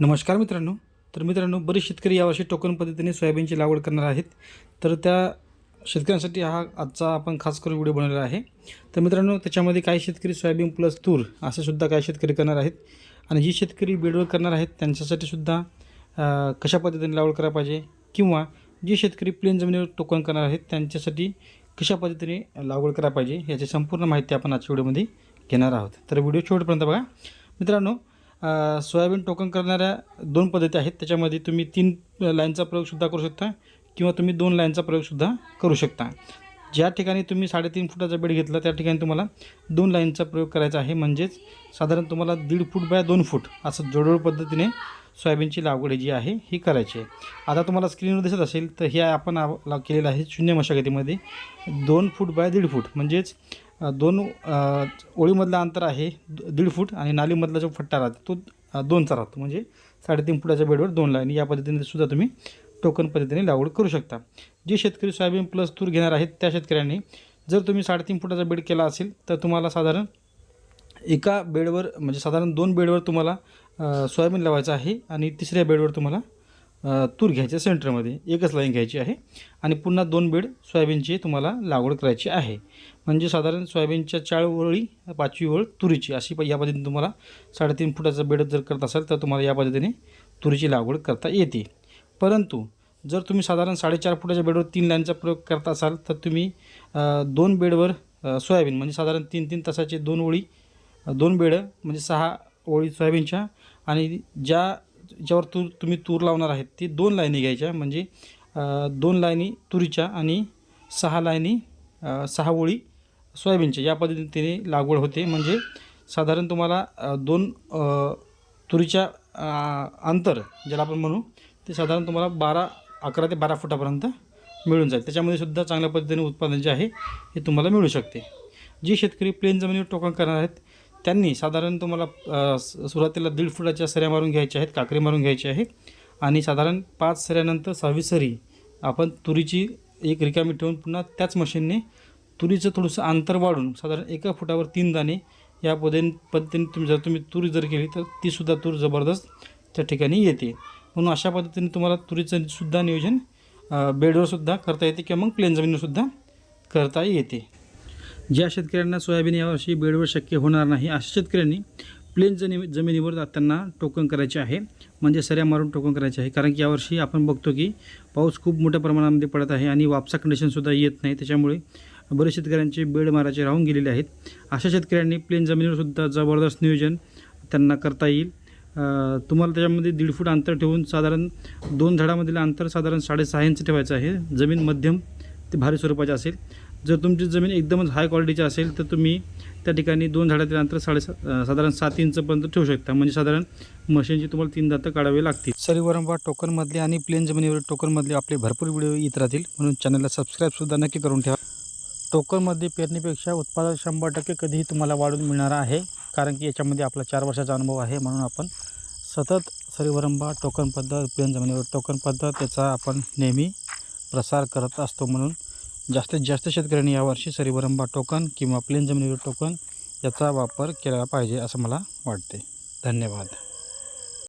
नमस्कार मित्रांनो. तर मित्रांनो बरेच शेतकरी यावर्षी टोकन पद्धतीने सोयाबीनची लागवड करणार आहेत. तर त्या शेतकऱ्यांसाठी हा आजचा आपण खास करून व्हिडिओ बनवलेला आहे. तर मित्रांनो त्याच्यामध्ये काही शेतकरी सोयाबीन प्लस तूर असे सुद्धा काही शेतकरी करणार आहेत. आणि जी शेतकरी बेडवर करणार आहेत त्यांच्यासाठी सुद्धा कशा पद्धतीने लागवड करायला पाहिजे किंवा जे शेतकरी प्लेन जमिनीवर टोकन करणार आहेत त्यांच्यासाठी कशा पद्धतीने लागवड करायला पाहिजे याची संपूर्ण माहिती आपण आजच्या व्हिडिओमध्ये घेणार आहोत. तर व्हिडिओ शेवटपर्यंत बघा. मित्रांनो सोयाबीन टोकन करणाऱ्या दोन पद्धती आहेत. त्याच्यामध्ये तुम्ही तीन लाईनचा प्रयोगसुद्धा करू शकता किंवा तुम्ही दोन लाईनचा प्रयोगसुद्धा करू शकता. ज्या ठिकाणी तुम्ही साडेतीन फुटाचा बेड घेतला त्या ठिकाणी तुम्हाला दोन लाईनचा प्रयोग करायचा आहे. म्हणजेच साधारण तुम्हाला दीड फूट बाय दोन फूट असं जोडोळ पद्धतीने सोयाबीनची लागवड जी आहे ही करायची आहे. आता तुम्हाला स्क्रीनवर दिसत असेल तर हे आपण आव- केलेलं आहे शून्य मशागतीमध्ये दोन फूट बाय दीड फूट. म्हणजेच दोन ओळीमधलं अंतर आहे द- दीड फूट आणि नालीमधला जो फट्टा राहतो तो दोनचा राहतो. म्हणजे साडेतीन फुटाच्या बेडवर दोन लाईन. या पद्धतीने सुद्धा तुम्ही टोकन पद्धतीने लागवड करू शकता. जे शेतकरी सोयाबीन प्लस तूर घेणार आहेत त्या शेतकऱ्यांनी जर तुम्ही साडेतीन फुटाचा बेड केला असेल तर तुम्हाला साधारण एका बेडवर म्हणजे साधारण दोन बेडवर तुम्हाला सोयाबीन लावायचं आहे आणि तिसऱ्या बेडवर तुम्हाला तूर घ्यायचं सेंटरमध्ये एकच लाईन घ्यायची आहे. आणि पुन्हा दोन बेड सोयाबीनची तुम्हाला लागवड करायची आहे. म्हणजे साधारण सोयाबीनच्या चार ओळी पाचवी ओळ तुरीची. अशी प- या पद्धतीने तुम्हाला साडेतीन फुटाचा बेड जर करत असाल तर तुम्हाला या पद्धतीने तुरीची लागवड करता येते. परंतु जर तुम्ही साधारण साडेचार फुटाच्या बेडवर तीन लाईनचा प्रयोग करत असाल तर तुम्ही दोन बेडवर सोयाबीन म्हणजे साधारण तीन तीन तासाचे दोन ओळी दोन बेडं म्हणजे सहा ओळी सोयाबीनच्या आणि ज्या ज्यावर तूर तुम्ही तूर लावणार आहेत ती दोन लाईनी घ्यायच्या. म्हणजे दोन लाईनी तुरीच्या आणि सहा लाईनी सहा ओळी सोयाबीनच्या. या पद्धतीने लागवड होते. म्हणजे साधारण तुम्हाला दोन तुरीच्या अंतर ज्याला आपण म्हणू ते साधारण तुम्हाला बारा अकरा ते बारा फुटापर्यंत मिळून जाईल. त्याच्यामध्ये सुद्धा चांगल्या पद्धतीने उत्पादन जे आहे हे तुम्हाला मिळू शकते. जे शेतकरी प्लेन जमिनीवर टोकन करणार आहेत त्यांनी साधारण तुम्हाला सुरुवातीला दीड फुटाच्या सऱ्या मारून घ्यायच्या आहेत काकरी मारून घ्यायचे आहेत. आणि साधारण पाच सऱ्यानंतर सहावी सरी आपण तुरीची एक रिकामी ठेवून पुन्हा त्याच मशीनने तुरीचं थोडंसं अंतर वाढून साधारण एका फुटावर तीन दाणे या पद्धतीने पद्धतीने तुम्ही जर तुम्ही तुरी जर केली तर तीसुद्धा तूर जबरदस्त त्या ठिकाणी येते. म्हणून अशा पद्धतीने तुम्हाला तुरीचं सुद्धा नियोजन बेडवरसुद्धा करता येते किंवा मग प्लेन जमिनीवर करता येते. ज्या शेतकऱ्यांना सोयाबीन यावर्षी बेडवर शक्य होणार नाही अशा शेतकऱ्यांनी प्लेन जमी जमिनीवर त्यांना टोकन करायचे आहे. म्हणजे सऱ्या मारून टोकन करायचे आहे. कारण की यावर्षी आपण बघतो की पाऊस खूप मोठ्या प्रमाणामध्ये पडत आहे आणि वापसा कंडिशनसुद्धा येत नाही. त्याच्यामुळे बरेच शेतकऱ्यांचे बेड मारायचे राहून गेलेले आहेत. अशा शेतकऱ्यांनी प्लेन जमिनीवरसुद्धा जबरदस्त नियोजन त्यांना करता येईल. तुम्हाला त्याच्यामध्ये दीड फूट अंतर ठेवून साधारण दोन झाडामधील अंतर साधारण साडेसहा इंच ठेवायचं आहे. जमीन मध्यम ते भारी स्वरूपाची असेल. जर तुमची जमीन एकदमच हाय क्वालिटीची असेल तर तुम्ही त्या ठिकाणी दोन झाडातील अंतर साडे साधारण सात इंचपर्यंत ठेवू शकता. म्हणजे साधारण मशीनची तुम्हाला तीन दातं काढावी लागतील. सरीवरंबा टोकनमधले आणि प्लेन जमिनीवर टोकनमधले आपले भरपूर व्हिडिओ येत राहतील. म्हणून चॅनलला सबस्क्राईबसुद्धा नक्की करून ठेवा. टोकनमध्ये पेरणीपेक्षा उत्पादन शंभर टक्के कधीही तुम्हाला वाढून मिळणार आहे. कारण की याच्यामध्ये आपला चार वर्षाचा अनुभव आहे. म्हणून आपण सतत सरीवरंबा टोकन पद्धत प्लेन जमिनीवर टोकन पद्धत त्याचा आपण नेहमी प्रसार करत असतो. म्हणून जास्तीत जास्त शेतकऱ्यांनी यावर्षी सरीवरंबा टोकन किंवा प्लेन जमिनीवर टोकन याचा वापर केला पाहिजे असं मला वाटते. धन्यवाद.